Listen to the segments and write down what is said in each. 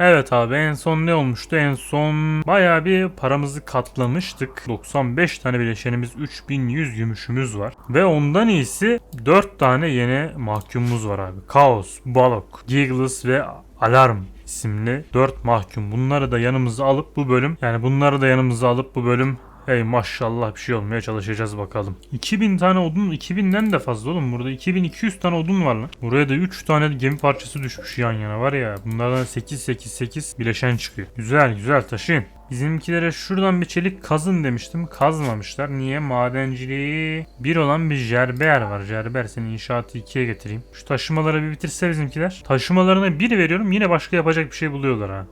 Evet abi en son ne olmuştu? En son bayağı bir paramızı katlamıştık. 95 tane bileşenimiz 3100 gümüşümüz var. Ve ondan iyisi 4 tane yeni mahkumumuz var abi. Kaos, Balok, Giggles ve Alarm isimli 4 mahkum. Bunları da yanımıza alıp bu bölüm yani bunları da yanımıza alıp bu bölüm Hey maşallah bir şey olmaya çalışacağız bakalım. 2000 tane odun 2000'den de fazla oğlum. Burada 2200 tane odun var lan. Buraya da 3 tane gemi parçası düşmüş yan yana var ya. Bunlardan 8 8 8 bileşen çıkıyor. Güzel güzel taşıyın. Bizimkilere şuradan bir çelik kazın demiştim. Kazmamışlar. Niye? Madenciliği bir olan bir Jerber var. Jerber seni inşaatı ikiye getireyim. Şu taşımaları bir bitirse bizimkiler. Taşımalarına bir veriyorum yine başka yapacak bir şey buluyorlar ha.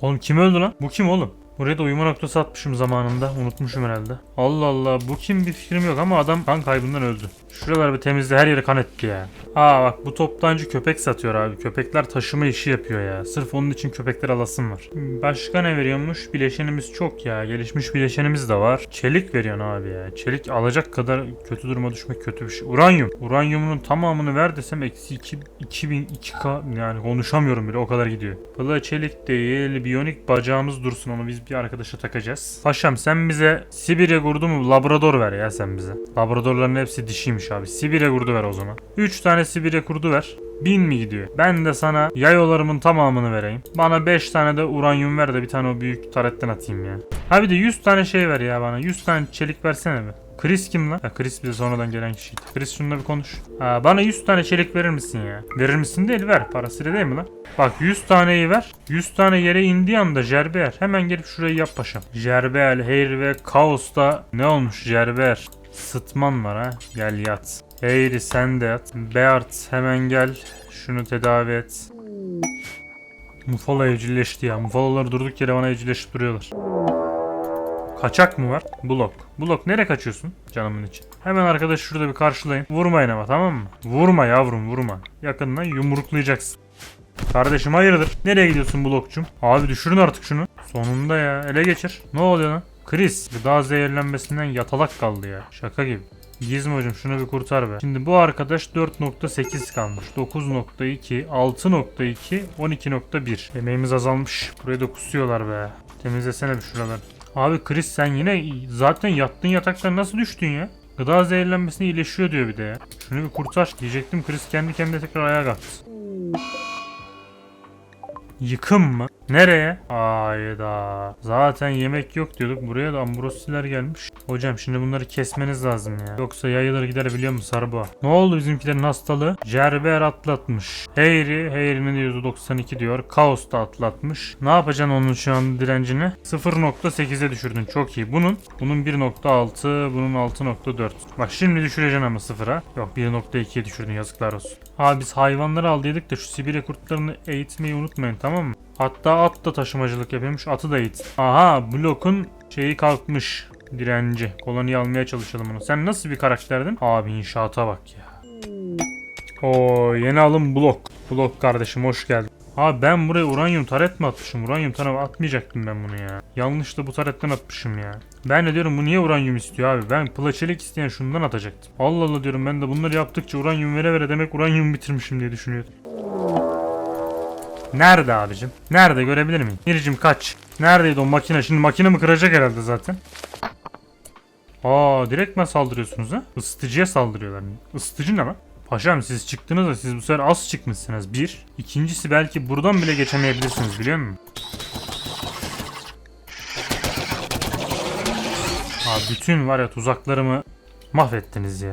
Oğlum kim öldü lan? Bu kim oğlum? Buraya da uyuma noktası atmışım zamanında. Unutmuşum herhalde. Allah Allah bu kim bir fikrim yok ama adam kan kaybından öldü. Şuraları bir temizle her yeri kan etti ya. Aa bak bu toptancı köpek satıyor abi. Köpekler taşıma işi yapıyor ya. Sırf onun için köpekler alasım var. Başka ne veriyormuş? Bileşenimiz çok ya. Gelişmiş bileşenimiz de var. Çelik veriyorsun abi ya. Çelik alacak kadar kötü duruma düşmek kötü bir şey. Uranyum. Uranyumunun tamamını ver desem eksi 2, 2002k yani konuşamıyorum bile o kadar gidiyor. Pıla çelik değil. Biyonik bacağımız dursun onu biz bir arkadaşa takacağız. Paşam sen bize Sibirya kurdu mu Labrador ver ya sen bize. Labradorların hepsi dişiymiş abi. Sibirya kurdu ver o zaman. 3 tane Sibirya kurdu ver. 1000 mi gidiyor? Ben de sana yayolarımın tamamını vereyim. Bana 5 tane de uranyum ver de bir tane o büyük taretten atayım ya. Ha bir de 100 tane şey ver ya bana. 100 tane çelik versene be. Chris kim lan? Ha, Chris bize sonradan gelen kişiydi. Chris şununla bir konuş. Ha, bana 100 tane çelik verir misin ya? Verir misin değil ver. Parasıyla değil mi lan? Bak 100 taneyi ver. 100 tane yere indiği anda Jerber. Hemen gelip şurayı yap paşam. Jerber, Hayr ve Kaos'ta ne olmuş Jerber? Sıtman var ha. Gel yat. Hayri sen de yat. Beart hemen gel. Şunu tedavi et. Mufala evcilleşti ya. Mufalalar durduk yere bana evcilleşip duruyorlar. Kaçak mı var? Blok. Blok nereye kaçıyorsun canımın için? Hemen arkadaş şurada bir karşılayın. Vurmayın ama tamam mı? Vurma yavrum vurma. Yakından yumruklayacaksın. Kardeşim hayırdır? Nereye gidiyorsun blokçum? Abi düşürün artık şunu. Sonunda ya ele geçir. Ne oluyor lan? Chris gıda zehirlenmesinden yatalak kaldı ya. Şaka gibi. Gizmocum şunu bir kurtar be. Şimdi bu arkadaş 4.8 kalmış. 9.2, 6.2, 12.1. Emeğimiz azalmış. Burayı da kusuyorlar be. Temizlesene bir şuraları. Abi Chris sen yine zaten yattığın yataktan nasıl düştün ya? Gıda zehirlenmesine iyileşiyor diyor bir de ya. Şunu bir kurtar diyecektim Chris kendi kendine tekrar ayağa kalktı. Yıkım mı? Nereye? Ayda. Zaten yemek yok diyorduk. Buraya da ambrosiler gelmiş. Hocam şimdi bunları kesmeniz lazım ya. Yoksa yayılır gider biliyor musun Sarba? Ne oldu bizimkilerin hastalığı? Cerber atlatmış. Heyri, Heyri'nin %92 diyor. Kaos da atlatmış. Ne yapacaksın onun şu an direncini? 0.8'e düşürdün. Çok iyi. Bunun bunun 1.6, bunun 6.4. Bak şimdi düşüreceksin ama sıfıra. Yok 1.2'ye düşürdün yazıklar olsun. Abi biz hayvanları aldıydık da şu Sibirya kurtlarını eğitmeyi unutmayın tamam mı? Hatta at da taşımacılık yapıyormuş. Atı da eğit. Aha blokun şeyi kalkmış. Direnci. Koloniyi almaya çalışalım onu. Sen nasıl bir karakterdin? Abi inşaata bak ya. O yeni alım blok. Blok kardeşim hoş geldin. Abi ben buraya uranyum taret mi atmışım? Uranyum taret atmayacaktım ben bunu ya. Yanlışla bu taretten atmışım ya. Ben de diyorum bu niye uranyum istiyor abi? Ben plaçelik isteyen şundan atacaktım. Allah Allah diyorum ben de bunları yaptıkça uranyum vere vere demek uranyum bitirmişim diye düşünüyordum. Nerede abicim? Nerede görebilir miyim? Miricim kaç. Neredeydi o makine? Şimdi makine mi kıracak herhalde zaten. Aa direkt mi saldırıyorsunuz ha? Isıtıcıya saldırıyorlar. Isıtıcı ne lan? Paşam siz çıktınız da siz bu sefer az çıkmışsınız. Bir. İkincisi belki buradan bile geçemeyebilirsiniz biliyor musun? Aa bütün var ya tuzaklarımı mahvettiniz ya.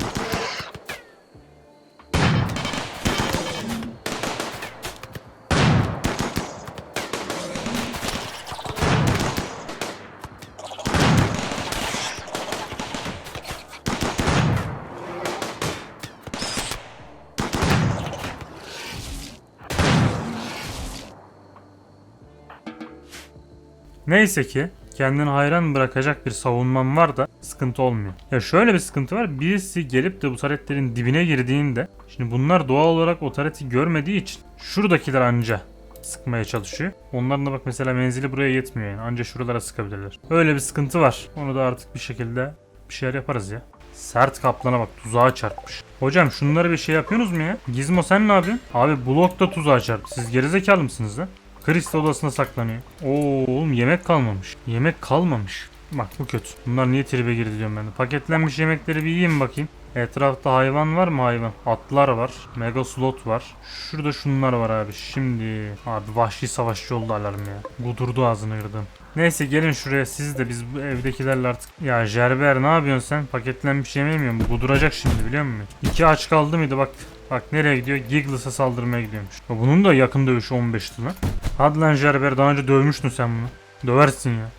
Neyse ki kendini hayran bırakacak bir savunman var da sıkıntı olmuyor. Ya şöyle bir sıkıntı var. Birisi gelip de bu taretlerin dibine girdiğinde şimdi bunlar doğal olarak o tareti görmediği için şuradakiler anca sıkmaya çalışıyor. Onların da bak mesela menzili buraya yetmiyor yani. Anca şuralara sıkabilirler. Öyle bir sıkıntı var. Onu da artık bir şekilde bir şeyler yaparız ya. Sert kaplana bak tuzağa çarpmış. Hocam şunları bir şey yapıyorsunuz mu ya? Gizmo sen ne yapıyorsun? Abi blok da tuzağa çarptı. Siz gerizekalı mısınız lan? De odasına saklanıyor. Oo oğlum yemek kalmamış. Yemek kalmamış. Bak bu kötü. Bunlar niye tribe girdi diyorum ben de. Paketlenmiş yemekleri bir yiyeyim bakayım. Etrafta hayvan var mı hayvan? Atlar var. Mega slot var. Şurada şunlar var abi. Şimdi abi vahşi savaşçı oldu alarm ya. Gudurdu ağzını kırdım. Neyse gelin şuraya siz de biz bu evdekilerle artık. Ya Jerber ne yapıyorsun sen? Paketlenmiş yemeği mi yiyorsun? Bu Guduracak şimdi biliyor musun? İki aç kaldı mıydı bak. Bak nereye gidiyor? Giggles'a saldırmaya gidiyormuş. Ya Bunun da yakın dövüşü 15'ti lan. Hadi lan Jerber daha önce dövmüştün sen bunu. Döversin ya.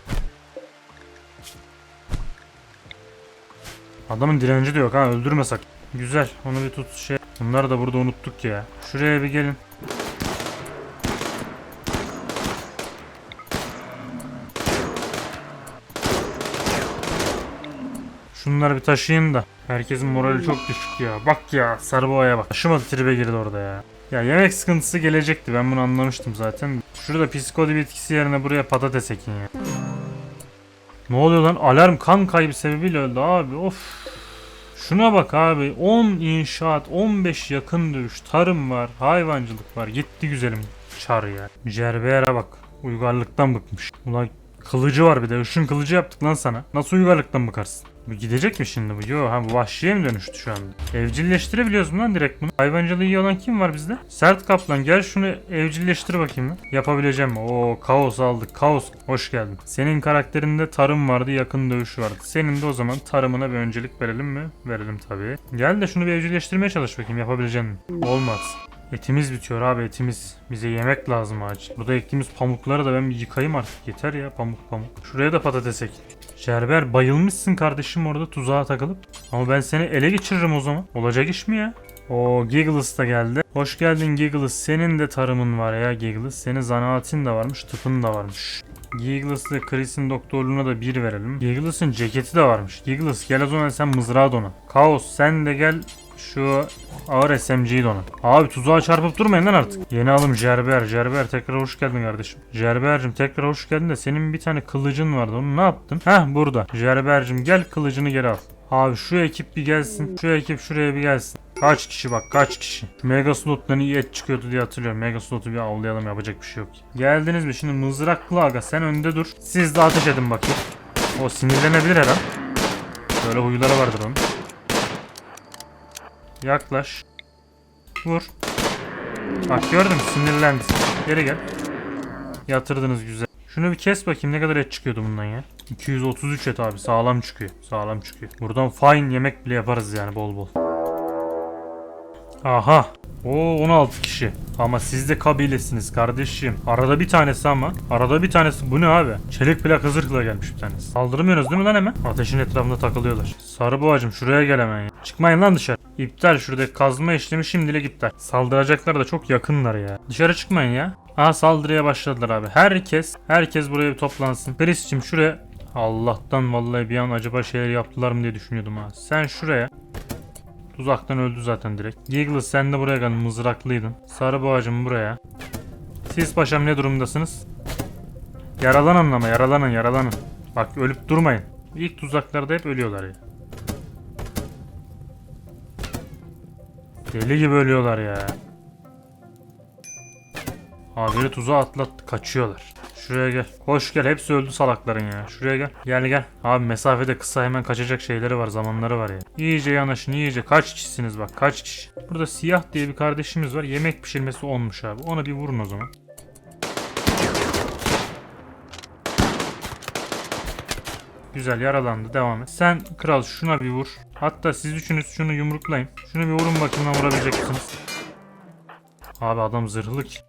Adamın direnci de yok ha öldürmesek. Güzel onu bir tut şey. Bunları da burada unuttuk ya. Şuraya bir gelin. Şunları bir taşıyayım da. Herkesin morali çok düşük ya. Bak ya sarı bak. Taşımadı tribe girdi orada ya. Ya yemek sıkıntısı gelecekti ben bunu anlamıştım zaten. Şurada psikodi bitkisi yerine buraya patates ekin ya. Ne oluyor lan? Alarm kan kaybı sebebiyle öldü abi. Of. Şuna bak abi. 10 inşaat, 15 yakın dövüş, tarım var, hayvancılık var. Gitti güzelim çar ya. Cerber'e bak. Uygarlıktan bıkmış. Ulan kılıcı var bir de. Işın kılıcı yaptık lan sana. Nasıl uygarlıktan bıkarsın? Bu gidecek mi şimdi bu? Yo ha bu vahşiye mi dönüştü şu anda? Evcilleştirebiliyoruz mu lan direkt bunu? Hayvancılığı iyi olan kim var bizde? Sert kaplan gel şunu evcilleştir bakayım lan. Yapabileceğim mi? Oo kaos aldık. Kaos. Hoş geldin. Senin karakterinde tarım vardı yakın dövüş vardı. Senin de o zaman tarımına bir öncelik verelim mi? Verelim tabii. Gel de şunu bir evcilleştirmeye çalış bakayım yapabileceğim mi? Olmaz. Etimiz bitiyor abi etimiz. Bize yemek lazım acil. Burada ektiğimiz pamukları da ben bir yıkayayım artık. Yeter ya pamuk pamuk. Şuraya da patates ek. Şerber bayılmışsın kardeşim orada tuzağa takılıp. Ama ben seni ele geçiririm o zaman. Olacak iş mi ya? O Giggles da geldi. Hoş geldin Giggles. Senin de tarımın var ya Giggles. Senin zanaatin de varmış, tıpın da varmış. Giggles'la Chris'in doktorluğuna da bir verelim. Giggles'ın ceketi de varmış. Giggles gel o zaman sen mızrağı dona. Kaos sen de gel şu ağır SMG'yi dona. Abi tuzağa çarpıp durmayın lan artık. Yeni alım Jerber. Jerber tekrar hoş geldin kardeşim. Jerber'cim tekrar hoş geldin de senin bir tane kılıcın vardı. Onu ne yaptın? Heh burada. Jerber'cim gel kılıcını geri al. Abi şu ekip bir gelsin. Şu ekip şuraya bir gelsin. Kaç kişi bak kaç kişi. Mega Slot'tan iyi et çıkıyordu diye hatırlıyorum. Mega Slot'u bir avlayalım yapacak bir şey yok. Geldiniz mi? Şimdi mızraklı aga sen önde dur. Siz de ateş edin bakayım. O sinirlenebilir her. Böyle huyları vardır onun. Yaklaş. Vur. Bak gördün mü sinirlendi. Geri gel. Yatırdınız güzel. Şunu bir kes bakayım ne kadar et çıkıyordu bundan ya. 233 et abi sağlam çıkıyor. Sağlam çıkıyor. Buradan fine yemek bile yaparız yani bol bol. Aha. Oo 16 kişi. Ama siz de kabilesiniz kardeşim. Arada bir tanesi ama. Arada bir tanesi. Bu ne abi? Çelik plak zırhla gelmiş bir tanesi. Saldırmıyorsunuz değil mi lan hemen? Ateşin etrafında takılıyorlar. Sarı boğacım şuraya gel hemen ya. Çıkmayın lan dışarı. İptal şuradaki kazma işlemi şimdilik iptal. Saldıracaklar da çok yakınlar ya. Dışarı çıkmayın ya. Aha saldırıya başladılar abi. Herkes, herkes buraya bir toplansın. Chris'cim şuraya Allah'tan vallahi bir an acaba şeyler yaptılar mı diye düşünüyordum ha. Sen şuraya. Tuzaktan öldü zaten direkt. Giggles sen de buraya gel mızraklıydın. Sarı boğacım buraya. Siz paşam ne durumdasınız? Yaralanın ama yaralanın yaralanın. Bak ölüp durmayın. İlk tuzaklarda hep ölüyorlar ya. Deli gibi ölüyorlar ya. Haberi tuzağa atlattı kaçıyorlar. Şuraya gel. Koş gel. Hepsi öldü salakların ya. Şuraya gel. Gel gel. Abi mesafede kısa hemen kaçacak şeyleri var. Zamanları var ya. İyice yanaşın iyice. Kaç kişisiniz bak. Kaç kişi. Burada siyah diye bir kardeşimiz var. Yemek pişirmesi olmuş abi. Ona bir vurun o zaman. Güzel yaralandı. Devam et. Sen kral şuna bir vur. Hatta siz üçünüz şunu yumruklayın. Şunu bir vurun bakayım lan vurabilecek misiniz? Abi adam zırhlı ki.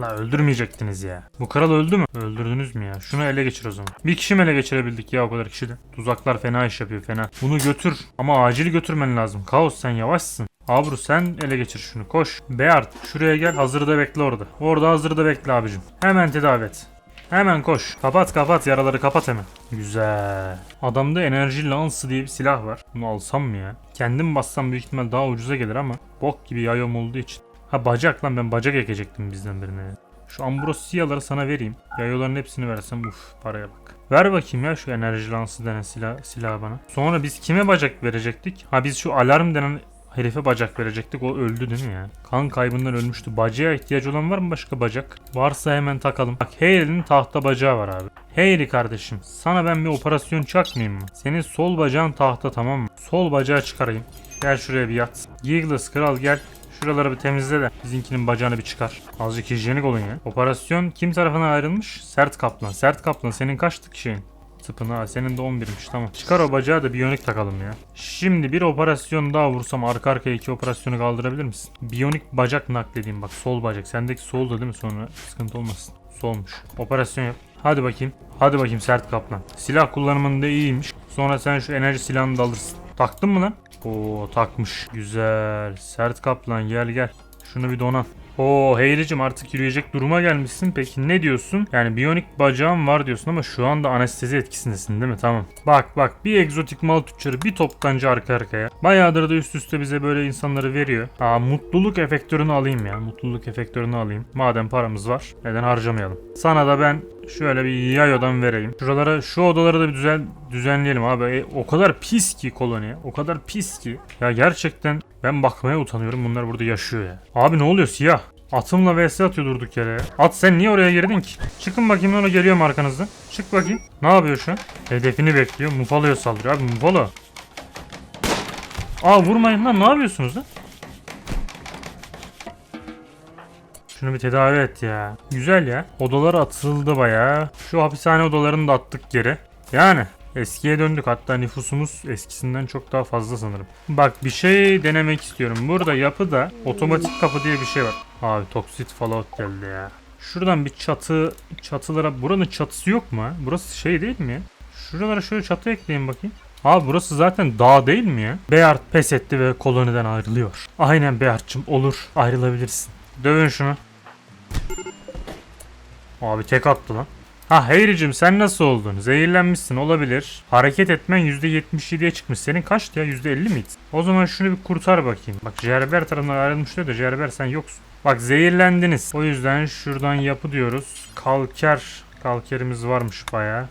La öldürmeyecektiniz ya. Bu kral öldü mü? Öldürdünüz mü ya? Şunu ele geçir o zaman. Bir kişi mi ele geçirebildik ya o kadar kişiden? Tuzaklar fena iş yapıyor fena. Bunu götür. Ama acil götürmen lazım. Kaos sen yavaşsın. Abru sen ele geçir şunu koş. Beart şuraya gel hazırda bekle orada. Orada hazırda bekle abicim. Hemen tedavi et. Hemen koş. Kapat kapat yaraları kapat hemen. Güzel. Adamda enerji lansı diye bir silah var. Bunu alsam mı ya? Kendim bassam büyük ihtimal daha ucuza gelir ama bok gibi yayom olduğu için. Ha bacak lan ben bacak ekecektim bizden birine. Şu ambrosiyaları sana vereyim. Yayoların hepsini versem uf paraya bak. Ver bakayım ya şu enerji lansı denen silah, silahı bana. Sonra biz kime bacak verecektik? Ha biz şu alarm denen herife bacak verecektik. O öldü değil mi ya? Kan kaybından ölmüştü. Bacağa ihtiyacı olan var mı başka bacak? Varsa hemen takalım. Bak Haley'nin tahta bacağı var abi. Haley kardeşim sana ben bir operasyon çakmayayım mı? Senin sol bacağın tahta tamam mı? Sol bacağı çıkarayım. Gel şuraya bir yat. Giggles kral gel. Şuraları bir temizle de bizimkinin bacağını bir çıkar. Azıcık hijyenik olun ya. Operasyon kim tarafına ayrılmış? Sert Kaplan. Sert Kaplan senin kaçtık şeyin? Tıpın ha senin de 11'miş tamam. Çıkar o bacağı da biyonik takalım ya. Şimdi bir operasyon daha vursam arka arkaya iki operasyonu kaldırabilir misin? Biyonik bacak nakledeyim bak sol bacak. Sendeki solda değil mi sonra sıkıntı olmasın. Solmuş. Operasyon yap. Hadi bakayım. Hadi bakayım sert kaplan. Silah kullanımında iyiymiş. Sonra sen şu enerji silahını da alırsın. Taktın mı lan? Oo takmış. Güzel. Sert kaplan gel gel. Şunu bir donan. Oo Hayley'cim artık yürüyecek duruma gelmişsin. Peki ne diyorsun? Yani biyonik bacağın var diyorsun ama şu anda anestezi etkisindesin değil mi? Tamam. Bak bak bir egzotik mal tüccarı bir toptancı arka arkaya. Bayağıdır da üst üste bize böyle insanları veriyor. Aa mutluluk efektörünü alayım ya. Mutluluk efektörünü alayım. Madem paramız var neden harcamayalım? Sana da ben şöyle bir yayodan vereyim. Şuralara şu odaları da bir düzen düzenleyelim abi. E, o kadar pis ki koloni. O kadar pis ki. Ya gerçekten ben bakmaya utanıyorum. Bunlar burada yaşıyor ya. Abi ne oluyor siyah? Atımla vs atıyor durduk yere. At sen niye oraya girdin ki? Çıkın bakayım ona geliyorum arkanızda. Çık bakayım. Ne yapıyor şu an? Hedefini bekliyor. Mufalo'ya saldırıyor. Abi Mufalo. Aa vurmayın lan ne yapıyorsunuz lan? Şunu bir tedavi et ya. Güzel ya. Odalar atıldı bayağı. Şu hapishane odalarını da attık geri. Yani eskiye döndük. Hatta nüfusumuz eskisinden çok daha fazla sanırım. Bak bir şey denemek istiyorum. Burada yapıda otomatik kapı diye bir şey var. Abi Toxic Fallout geldi ya. Şuradan bir çatı çatılara buranın çatısı yok mu? Burası şey değil mi? Şuralara şöyle çatı ekleyin bakayım. Abi burası zaten dağ değil mi ya? Beyart pes etti ve koloniden ayrılıyor. Aynen Beyart'cım olur ayrılabilirsin. Dövün şunu. Abi tek attı lan. Ha Hayricim sen nasıl oldun? Zehirlenmişsin olabilir. Hareket etmen %77'ye çıkmış. Senin kaçtı ya? %50 miydi? O zaman şunu bir kurtar bakayım. Bak Jerber tarafından ayrılmış diyor da Jerber sen yoksun. Bak zehirlendiniz. O yüzden şuradan yapı diyoruz. Kalker. Kalkerimiz varmış bayağı.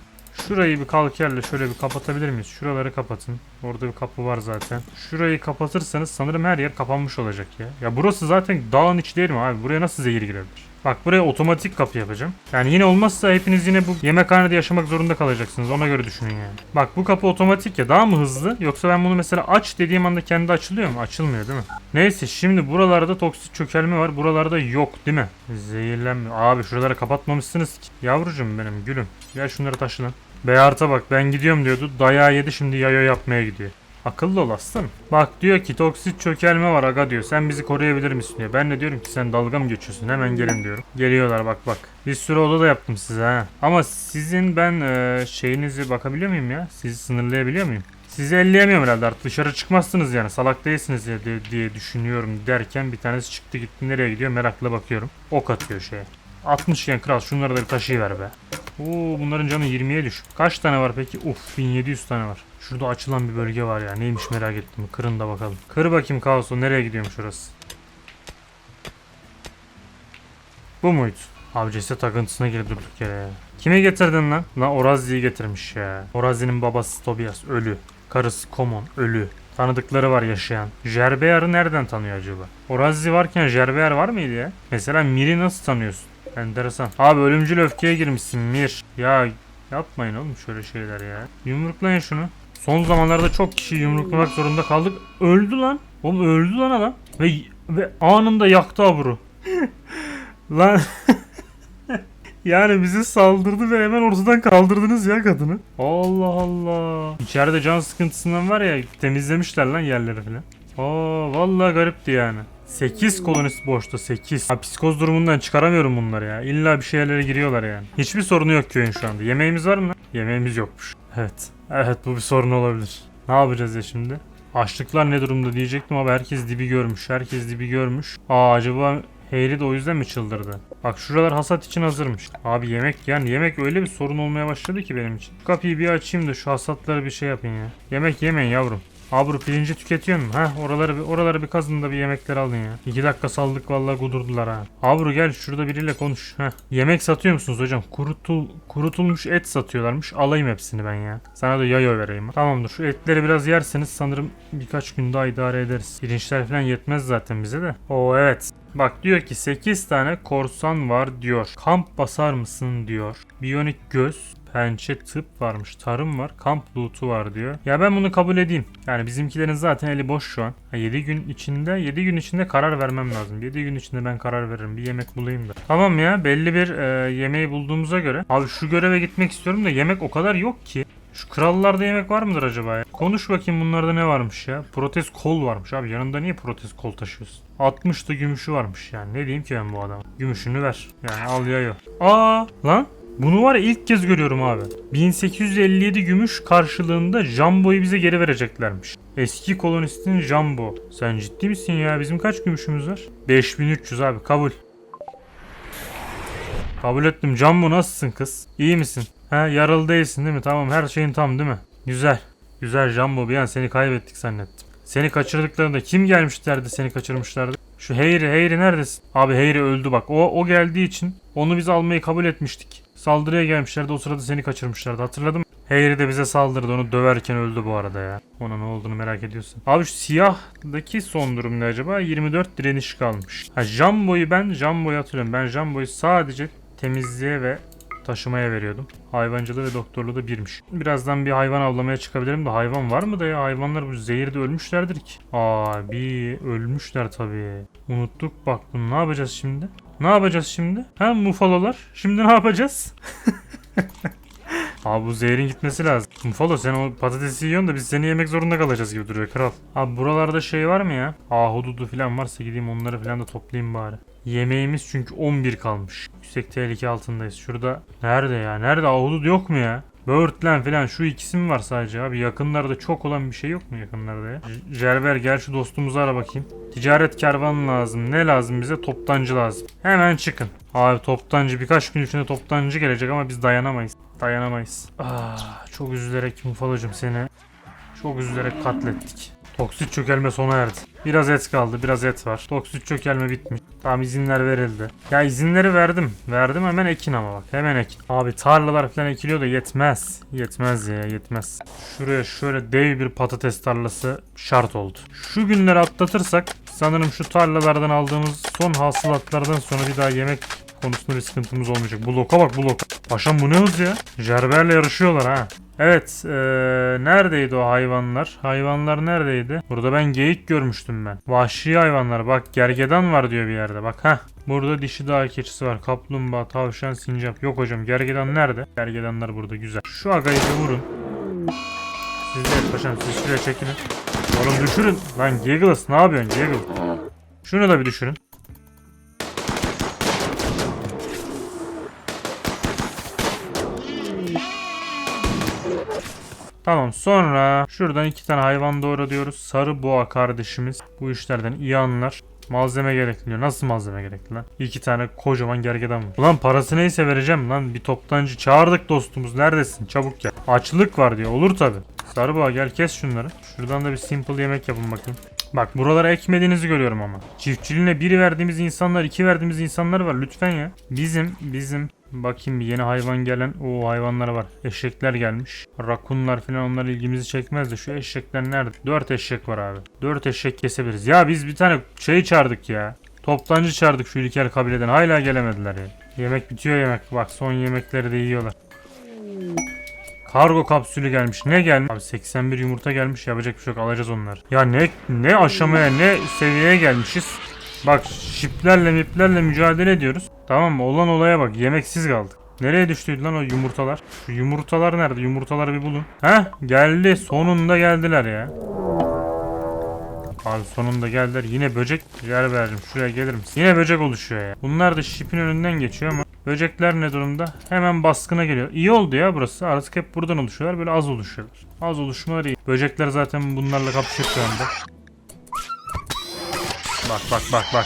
Şurayı bir kalkerle şöyle bir kapatabilir miyiz? Şuraları kapatın. Orada bir kapı var zaten. Şurayı kapatırsanız sanırım her yer kapanmış olacak ya. Ya burası zaten dağın içi değil mi abi? Buraya nasıl zehir girebilir? Bak buraya otomatik kapı yapacağım. Yani yine olmazsa hepiniz yine bu yemekhanede yaşamak zorunda kalacaksınız. Ona göre düşünün yani. Bak bu kapı otomatik ya daha mı hızlı? Yoksa ben bunu mesela aç dediğim anda kendi açılıyor mu? Açılmıyor değil mi? Neyse şimdi buralarda toksit çökelme var. Buralarda yok değil mi? Zehirlenme. Abi şuraları kapatmamışsınız ki. Yavrucum benim gülüm. Gel şunları taşı lan. Beyart'a bak ben gidiyorum diyordu. Dayağı yedi şimdi yayo yapmaya gidiyor. Akıllı ol aslanım. Bak diyor ki toksit çökelme var aga diyor. Sen bizi koruyabilir misin diyor. Ben de diyorum ki sen dalga mı geçiyorsun? Hemen gelin diyorum. Geliyorlar bak bak. Bir sürü oda da yaptım size ha. Ama sizin ben e, şeyinizi bakabiliyor muyum ya? Sizi sınırlayabiliyor muyum? Sizi elleyemiyorum herhalde artık dışarı çıkmazsınız yani salak değilsiniz ya diye, diye düşünüyorum derken bir tanesi çıktı gitti nereye gidiyor merakla bakıyorum. Ok atıyor şeye. 60 iken kral şunları da bir taşıyıver be. Oo bunların canı 20'ye düş. Kaç tane var peki? Uf 1700 tane var. Şurada açılan bir bölge var ya. Neymiş merak ettim. Kırın da bakalım. Kır bakayım kaosu. Nereye gidiyormuş şurası? Bu muydu? Abi ceset takıntısına girip durduk yere ya. Kime getirdin lan? Lan Orazi'yi getirmiş ya. Orazi'nin babası Tobias ölü. Karısı Komon ölü. Tanıdıkları var yaşayan. Jerbeyar'ı nereden tanıyor acaba? Orazi varken Jerbeyar var mıydı ya? Mesela Mir'i nasıl tanıyorsun? Enteresan. Abi ölümcül öfkeye girmişsin Mir. Ya yapmayın oğlum şöyle şeyler ya. Yumruklayın şunu. Son zamanlarda çok kişi yumruklamak zorunda kaldık. Öldü lan. Oğlum öldü lan adam. Ve, ve anında yaktı aburu. lan Yani bize saldırdı ve hemen ortadan kaldırdınız ya kadını. Allah Allah. İçeride can sıkıntısından var ya temizlemişler lan yerleri falan. Aa vallahi garipti yani. 8 kolonist boşta 8. Ha, psikoz durumundan çıkaramıyorum bunları ya. İlla bir şeylere giriyorlar yani. Hiçbir sorunu yok köyün şu anda. Yemeğimiz var mı? Yemeğimiz yokmuş. Evet. Evet bu bir sorun olabilir. Ne yapacağız ya şimdi? Açlıklar ne durumda diyecektim ama herkes dibi görmüş. Herkes dibi görmüş. Aa acaba Heyri de o yüzden mi çıldırdı? Bak şuralar hasat için hazırmış. Abi yemek yani yemek öyle bir sorun olmaya başladı ki benim için. Kapıyı bir açayım da şu hasatları bir şey yapın ya. Yemek yemeyin yavrum. Abru pirinci tüketiyor musun? Ha oraları oraları bir kazın da bir yemekler alın ya. 2 dakika saldık vallahi kudurdular ha. Abru gel şurada biriyle konuş. Ha. Yemek satıyor musunuz hocam? Kurutul, kurutulmuş et satıyorlarmış. Alayım hepsini ben ya. Sana da yayo vereyim. Tamamdır şu etleri biraz yerseniz sanırım birkaç gün daha idare ederiz. Pirinçler falan yetmez zaten bize de. Oo evet. Bak diyor ki 8 tane korsan var diyor. Kamp basar mısın diyor. Biyonik göz, pençe tıp varmış. Tarım var. Kamp loot'u var diyor. Ya ben bunu kabul edeyim. Yani bizimkilerin zaten eli boş şu an. 7 gün içinde 7 gün içinde karar vermem lazım. 7 gün içinde ben karar veririm. Bir yemek bulayım da. Tamam ya belli bir e, yemeği bulduğumuza göre. Abi şu göreve gitmek istiyorum da yemek o kadar yok ki. Şu krallarda yemek var mıdır acaba ya? Konuş bakayım bunlarda ne varmış ya? Protez kol varmış abi. Yanında niye protez kol taşıyorsun? 60 da gümüşü varmış yani. Ne diyeyim ki ben bu adama? Gümüşünü ver. Yani al yayo. Aa lan bunu var ya ilk kez görüyorum abi. 1857 gümüş karşılığında Jumbo'yu bize geri vereceklermiş. Eski kolonistin Jumbo. Sen ciddi misin ya? Bizim kaç gümüşümüz var? 5300 abi kabul. Kabul ettim. Jumbo nasılsın kız? İyi misin? Ha yaralı değilsin değil mi? Tamam her şeyin tam değil mi? Güzel. Güzel Jumbo bir an seni kaybettik zannettim. Seni kaçırdıklarında kim gelmişlerdi seni kaçırmışlardı? Şu Heyri, Heyri neredesin? Abi Heyri öldü bak. O, o geldiği için onu biz almayı kabul etmiştik. Saldırıya gelmişlerdi o sırada seni kaçırmışlardı hatırladın mı? Heyri de bize saldırdı onu döverken öldü bu arada ya. Ona ne olduğunu merak ediyorsun. Abi şu siyahdaki son durum ne acaba? 24 direniş kalmış. Ha Jumbo'yu ben Jumbo'yu hatırlıyorum. Ben Jumbo'yu sadece temizliğe ve taşımaya veriyordum. Hayvancılığı ve doktorluğu da birmiş. Birazdan bir hayvan avlamaya çıkabilirim de hayvan var mı da ya? Hayvanlar bu zehirde ölmüşlerdir ki. Abi ölmüşler tabii. Unuttuk bak bunu ne yapacağız şimdi? Ne yapacağız şimdi? Ha mufalolar. Şimdi ne yapacağız? Abi bu zehrin gitmesi lazım. Mufalo sen o patatesi yiyorsun da biz seni yemek zorunda kalacağız gibi duruyor kral. Abi buralarda şey var mı ya? Ahududu falan varsa gideyim onları falan da toplayayım bari. Yemeğimiz çünkü 11 kalmış. Yüksek tehlike altındayız. Şurada nerede ya? Nerede ahudut yok mu ya? Böğürtlen falan şu ikisi mi var sadece abi? Yakınlarda çok olan bir şey yok mu yakınlarda ya? J- gel şu dostumuzu ara bakayım. Ticaret kervanı lazım. Ne lazım bize? Toptancı lazım. Hemen çıkın. Abi toptancı birkaç gün içinde toptancı gelecek ama biz dayanamayız. Dayanamayız. Ah, çok üzülerek Mufalocum seni çok üzülerek katlettik. Toksit çökelme sona erdi. Biraz et kaldı, biraz et var. Toksit çökelme bitmiş. Tamam izinler verildi. Ya izinleri verdim. Verdim hemen ekin ama bak. Hemen ekin. Abi tarlalar falan ekiliyor da yetmez. Yetmez ya yetmez. Şuraya şöyle dev bir patates tarlası şart oldu. Şu günleri atlatırsak sanırım şu tarlalardan aldığımız son hasılatlardan sonra bir daha yemek konusunda bir sıkıntımız olmayacak. Bu loka bak bu loka. Paşam bu ne hız ya? Jerber'le yarışıyorlar ha. Evet, eee, neredeydi o hayvanlar? Hayvanlar neredeydi? Burada ben geyik görmüştüm ben. Vahşi hayvanlar. Bak gergedan var diyor bir yerde. Bak ha. Burada dişi dağ keçisi var. Kaplumbağa, tavşan, sincap. Yok hocam gergedan nerede? Gergedanlar burada güzel. Şu agayı bir vurun. Siz de paşam siz şuraya çekilin. Oğlum düşürün. Lan Giggles ne yapıyorsun Giggles? Şunu da bir düşürün. Tamam sonra şuradan iki tane hayvan doğru diyoruz. Sarı boğa kardeşimiz bu işlerden iyi anlar. Malzeme gerekli. Nasıl malzeme gerekli lan? İki tane kocaman gergedan var. Ulan parası neyse vereceğim lan. Bir toptancı çağırdık dostumuz. Neredesin? Çabuk gel. Açlık var diyor. Olur tabi. Sarı boğa gel kes şunları. Şuradan da bir simple yemek yapın bakayım. Bak buralara ekmediğinizi görüyorum ama. Çiftçiliğine biri verdiğimiz insanlar, iki verdiğimiz insanlar var. Lütfen ya. Bizim, bizim Bakayım bir yeni hayvan gelen. O hayvanlar var. Eşekler gelmiş. Rakunlar falan onlar ilgimizi çekmez de şu eşekler nerede? 4 eşek var abi. 4 eşek kesebiliriz. Ya biz bir tane şey çağırdık ya. Toptancı çağırdık şu ilkel kabileden. Hala gelemediler ya. Yemek bitiyor yemek. Bak son yemekleri de yiyorlar. Kargo kapsülü gelmiş. Ne gelmiş? Abi 81 yumurta gelmiş. Yapacak bir şey yok. Alacağız onları. Ya ne ne aşamaya ne seviyeye gelmişiz. Bak şiplerle miplerle mücadele ediyoruz. Tamam? Olan olaya bak. Yemeksiz kaldık. Nereye düştü lan o yumurtalar? Şu yumurtalar nerede? Yumurtaları bir bulun. Heh geldi. Sonunda geldiler ya. Abi sonunda geldiler. Yine böcek yer verdim. Şuraya gelir misin? Yine böcek oluşuyor ya. Bunlar da şipin önünden geçiyor ama böcekler ne durumda? Hemen baskına geliyor. İyi oldu ya burası. Artık hep buradan oluşuyorlar. Böyle az oluşuyorlar. Az oluşmaları iyi. Böcekler zaten bunlarla kapışıyor şu anda. Bak bak bak bak.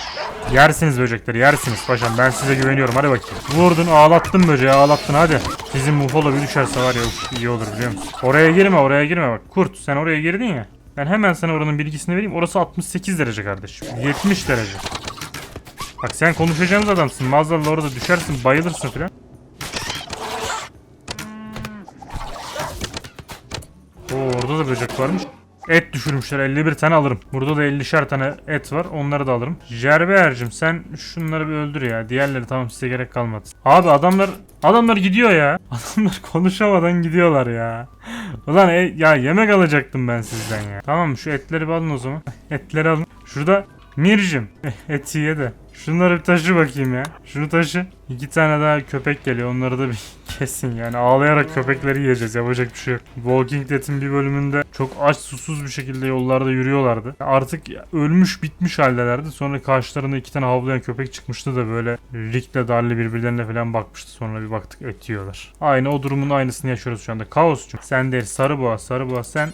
Yersiniz böcekleri yersiniz paşam ben size güveniyorum hadi bakayım. Vurdun ağlattın böceği ağlattın hadi. Sizin mufolo bir düşerse var ya iyi olur biliyor musun? Oraya girme oraya girme bak kurt sen oraya girdin ya. Ben hemen sana oranın bilgisini vereyim. Orası 68 derece kardeşim. 70 derece. Bak sen konuşacağımız adamsın. Maazallah orada düşersin, bayılırsın filan. Oo, orada da böcek varmış. Et düşürmüşler 51 tane alırım. Burada da 50'şer tane et var onları da alırım. Jerbeer'cim sen şunları bir öldür ya. Diğerleri tamam size gerek kalmadı. Abi adamlar adamlar gidiyor ya. Adamlar konuşamadan gidiyorlar ya. Ulan e, ya yemek alacaktım ben sizden ya. Tamam şu etleri alın o zaman. Etleri alın. Şurada Mircim eti ye de. Şunları bir taşı bakayım ya. Şunu taşı. İki tane daha köpek geliyor. Onları da bir kesin yani. Ağlayarak köpekleri yiyeceğiz. Yapacak bir şey yok. Walking Dead'in bir bölümünde çok aç susuz bir şekilde yollarda yürüyorlardı. Artık ölmüş bitmiş haldelerdi. Sonra karşılarında iki tane havlayan köpek çıkmıştı da böyle Rick'le Darli birbirlerine falan bakmıştı. Sonra bir baktık et yiyorlar. Aynı o durumun aynısını yaşıyoruz şu anda. Kaosçum. Sen değil sarı boğa sarı boğa sen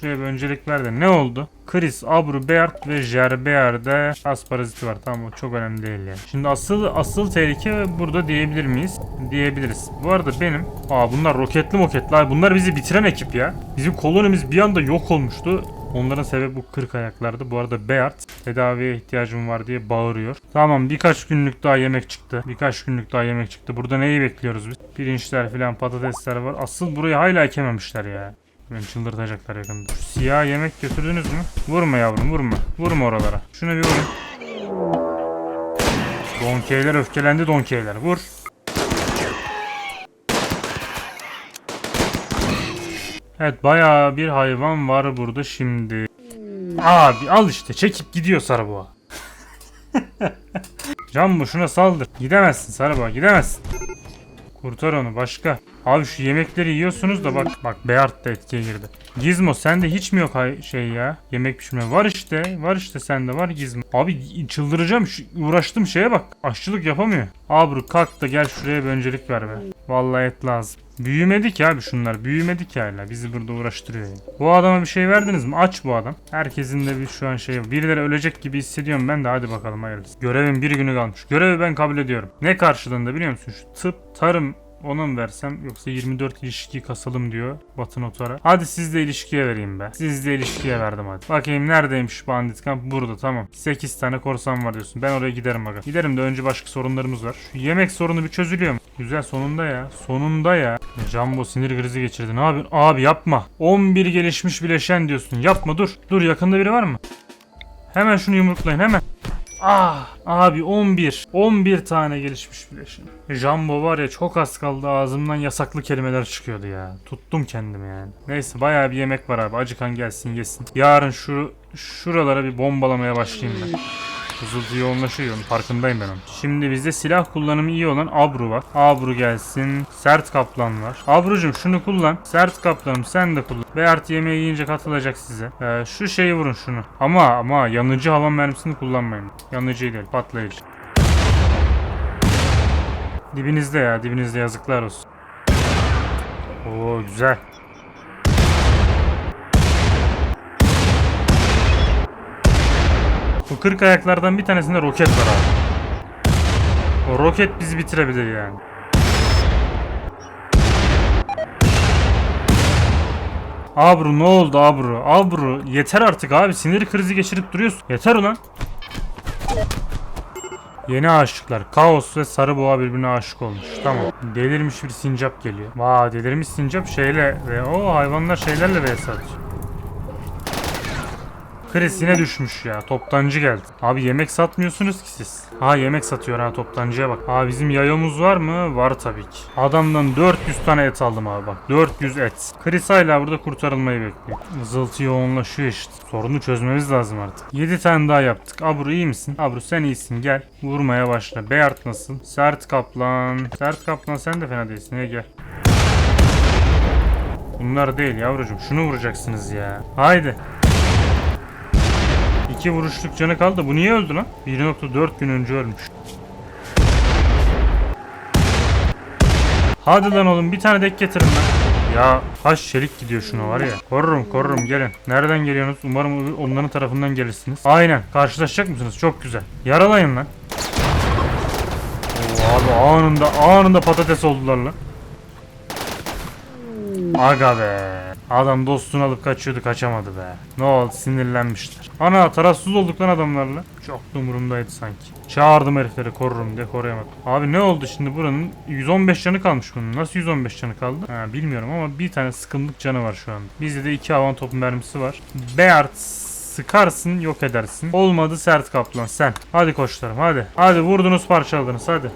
Şuraya bir öncelik ver ne oldu? Chris, Abru, Beard ve Jerbeer'de az paraziti var. Tamam o çok önemli değil yani. Şimdi asıl asıl tehlike burada diyebilir miyiz? Diyebiliriz. Bu arada benim... Aa bunlar roketli moketli. Bunlar bizi bitiren ekip ya. Bizim kolonimiz bir anda yok olmuştu. Onların sebebi bu kırk ayaklardı. Bu arada Beard tedaviye ihtiyacım var diye bağırıyor. Tamam birkaç günlük daha yemek çıktı. Birkaç günlük daha yemek çıktı. Burada neyi bekliyoruz biz? Pirinçler falan patatesler var. Asıl burayı hala ekememişler ya. Beni çıldırtacaklar yakında. Şu siyah yemek götürdünüz mü? Vurma yavrum vurma. Vurma oralara. Şunu bir vurun. Donkeyler öfkelendi donkeyler. Vur. Evet bayağı bir hayvan var burada şimdi. Abi al işte çekip gidiyor Sarıboğa. Can şuna saldır. Gidemezsin Sarıboğa gidemezsin. Kurtar onu başka. Abi şu yemekleri yiyorsunuz da bak bak Beyart da etkiye girdi. Gizmo sende hiç mi yok şey ya? Yemek pişirme. Var işte. Var işte sende var Gizmo. Abi çıldıracağım. Şu uğraştığım şeye bak. Aşçılık yapamıyor. Abru kalk da gel şuraya bir öncelik ver be. Vallahi et lazım. Büyümedik ya abi şunlar. Büyümedik ya hala. Bizi burada uğraştırıyor ya. Bu adama bir şey verdiniz mi? Aç bu adam. Herkesin de bir şu an şey. Birileri ölecek gibi hissediyorum ben de hadi bakalım hayırlısı. Görevin bir günü kalmış. Görevi ben kabul ediyorum. Ne karşılığında biliyor musun? Şu tıp, tarım, ona mı versem yoksa 24 ilişki kasalım diyor Batı Notar'a. Hadi sizle ilişkiye vereyim be. Sizle ilişkiye verdim hadi. Bakayım neredeymiş bandit kamp? Burada tamam. 8 tane korsan var diyorsun. Ben oraya giderim aga. Giderim de önce başka sorunlarımız var. Şu yemek sorunu bir çözülüyor mu? Güzel sonunda ya. Sonunda ya. Jumbo sinir krizi geçirdi. Ne yapıyorsun? Abi yapma. 11 gelişmiş bileşen diyorsun. Yapma dur. Dur yakında biri var mı? Hemen şunu yumruklayın hemen. Ah abi 11. 11 tane gelişmiş bileşen. Jumbo var ya çok az kaldı ağzımdan yasaklı kelimeler çıkıyordu ya. Tuttum kendimi yani. Neyse bayağı bir yemek var abi. Acıkan gelsin yesin. Yarın şu şuralara bir bombalamaya başlayayım ben. Hızıltı yoğunlaşıyor farkındayım ben onun. Şimdi bizde silah kullanımı iyi olan Abru var. Abru gelsin. Sert kaplan var. Abrucum şunu kullan. Sert kaplanım sen de kullan. Beyart yemeği yiyince katılacak size. Ee, şu şeyi vurun şunu. Ama ama yanıcı hava mermisini kullanmayın. Yanıcı değil patlayıcı. Dibinizde ya dibinizde yazıklar olsun. Oo güzel. Bu kırk ayaklardan bir tanesinde roket var abi. O roket bizi bitirebilir yani. Abru ne oldu Abru? Abru yeter artık abi sinir krizi geçirip duruyorsun. Yeter ulan. Yeni aşıklar. Kaos ve Sarı Boğa birbirine aşık olmuş. Tamam. Delirmiş bir sincap geliyor. Vaa delirmiş sincap şeyle ve o hayvanlar şeylerle vs atıyor. Chris yine düşmüş ya. Toptancı geldi. Abi yemek satmıyorsunuz ki siz. Ha yemek satıyor ha toptancıya bak. Ha bizim yayomuz var mı? Var tabii ki. Adamdan 400 tane et aldım abi bak. 400 et. Chris hala burada kurtarılmayı bekliyor. Zıltı yoğunlaşıyor işte. Sorunu çözmemiz lazım artık. 7 tane daha yaptık. Abru iyi misin? Abru sen iyisin gel. Vurmaya başla. Beyart nasıl? Sert kaplan. Sert kaplan sen de fena değilsin. He gel. Bunlar değil yavrucuğum. Şunu vuracaksınız ya. Haydi. İki vuruşluk canı kaldı. Bu niye öldü lan? 1.4 gün önce ölmüş. Hadi lan oğlum bir tane dek getirin lan. Ya kaç çelik gidiyor şuna var ya. Korurum korurum gelin. Nereden geliyorsunuz? Umarım onların tarafından gelirsiniz. Aynen. Karşılaşacak mısınız? Çok güzel. Yaralayın lan. Oo, abi anında anında patates oldular lan. Aga be. Adam dostunu alıp kaçıyordu kaçamadı be. Ne oldu sinirlenmişler. Ana tarafsız olduk lan adamlarla. Çok da umurumdaydı sanki. Çağırdım herifleri korurum diye koruyamadım. Abi ne oldu şimdi buranın 115 canı kalmış bunun. Nasıl 115 canı kaldı? Ha, bilmiyorum ama bir tane sıkımlık canı var şu anda. Bizde de iki havan topu mermisi var. Beart sıkarsın yok edersin. Olmadı sert kaplan sen. Hadi koçlarım hadi. Hadi vurdunuz parçaladınız hadi.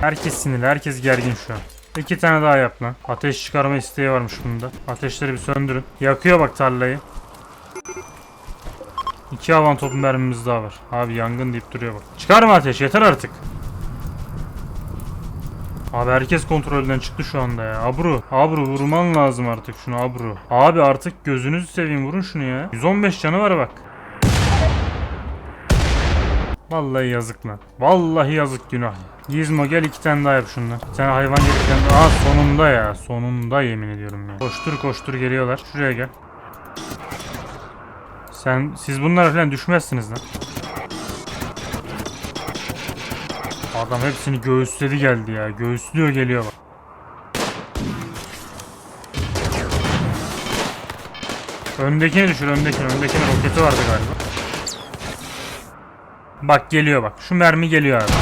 Herkes sinirli, herkes gergin şu an. İki tane daha yap lan. Ateş çıkarma isteği varmış bunda. Ateşleri bir söndürün. Yakıyor bak tarlayı. İki havan topu mermimiz daha var. Abi yangın deyip duruyor bak. Çıkarma ateş yeter artık. Abi herkes kontrolden çıktı şu anda ya. Abru. Abru vurman lazım artık şunu Abru. Abi artık gözünüzü seveyim vurun şunu ya. 115 canı var bak. Vallahi yazık lan. Vallahi yazık günah. Gizmo gel iki tane daha yap. Bir tane hayvan gelirken Aa sonunda ya. Sonunda yemin ediyorum ya. Koştur koştur geliyorlar. Şuraya gel. Sen siz bunlara falan düşmezsiniz lan. Adam hepsini göğüsledi geldi ya. Göğüslüyor geliyor bak. Öndekini düşür öndekini. Öndekinin roketi vardı galiba. Bak geliyor bak. Şu mermi geliyor abi.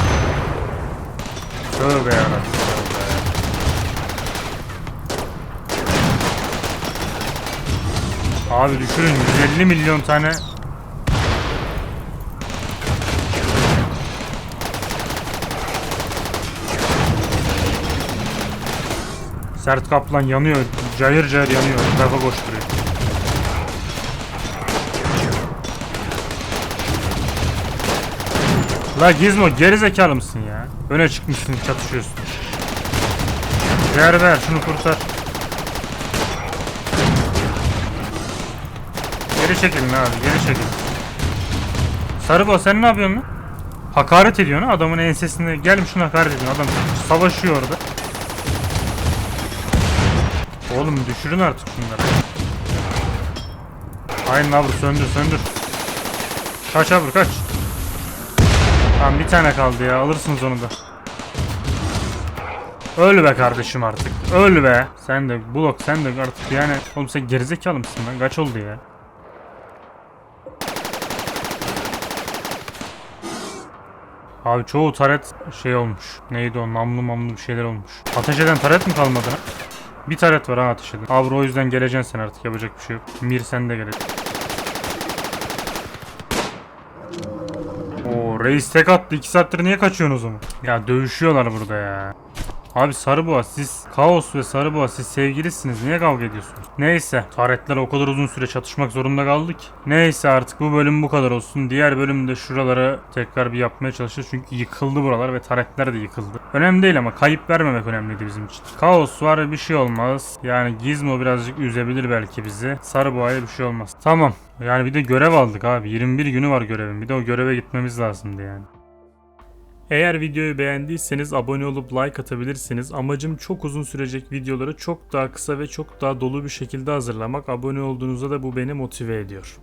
Tövbe yarabbim. Abi düşürün 150 milyon tane Sert kaplan yanıyor. Cayır cayır yanıyor. Tarafa koşturuyor. La Gizmo gerizekalı mısın ya? Öne çıkmışsın çatışıyorsun. Ver ver şunu kurtar. Geri çekilin abi geri çekilin. Sarıbo sen ne yapıyorsun lan? Hakaret ediyorsun ha adamın ensesinde gelmiş şuna hakaret ediyorsun adam savaşıyor orada. Oğlum düşürün artık şunları. Aynen abi söndür söndür. Kaç abi kaç. Tamam bir tane kaldı ya alırsınız onu da. Öl be kardeşim artık. Öl be. Sen de blok sen de artık yani. Oğlum sen gerizekalı mısın lan? Kaç oldu ya? Abi çoğu taret şey olmuş. Neydi o namlu mamlu bir şeyler olmuş. Ateş eden taret mi kalmadı? Bir taret var ha ateş eden. Abi o yüzden geleceksin sen artık yapacak bir şey yok. Mir sen de geleceksin. Reis tek attı. 2 saattir niye kaçıyorsun o? Ya dövüşüyorlar burada ya. Abi Sarıboğa siz Kaos ve Sarıboğa siz sevgilisiniz. Niye kavga ediyorsunuz? Neyse. Taretler o kadar uzun süre çatışmak zorunda kaldık. Neyse artık bu bölüm bu kadar olsun. Diğer bölümde şuralara tekrar bir yapmaya çalışacağız. Çünkü yıkıldı buralar ve taretler de yıkıldı. Önemli değil ama kayıp vermemek önemliydi bizim için. Kaos var bir şey olmaz. Yani Gizmo birazcık üzebilir belki bizi. Sarıboğa'ya bir şey olmaz. Tamam. Yani bir de görev aldık abi. 21 günü var görevin. Bir de o göreve gitmemiz lazımdı yani. Eğer videoyu beğendiyseniz abone olup like atabilirsiniz. Amacım çok uzun sürecek videoları çok daha kısa ve çok daha dolu bir şekilde hazırlamak. Abone olduğunuzda da bu beni motive ediyor.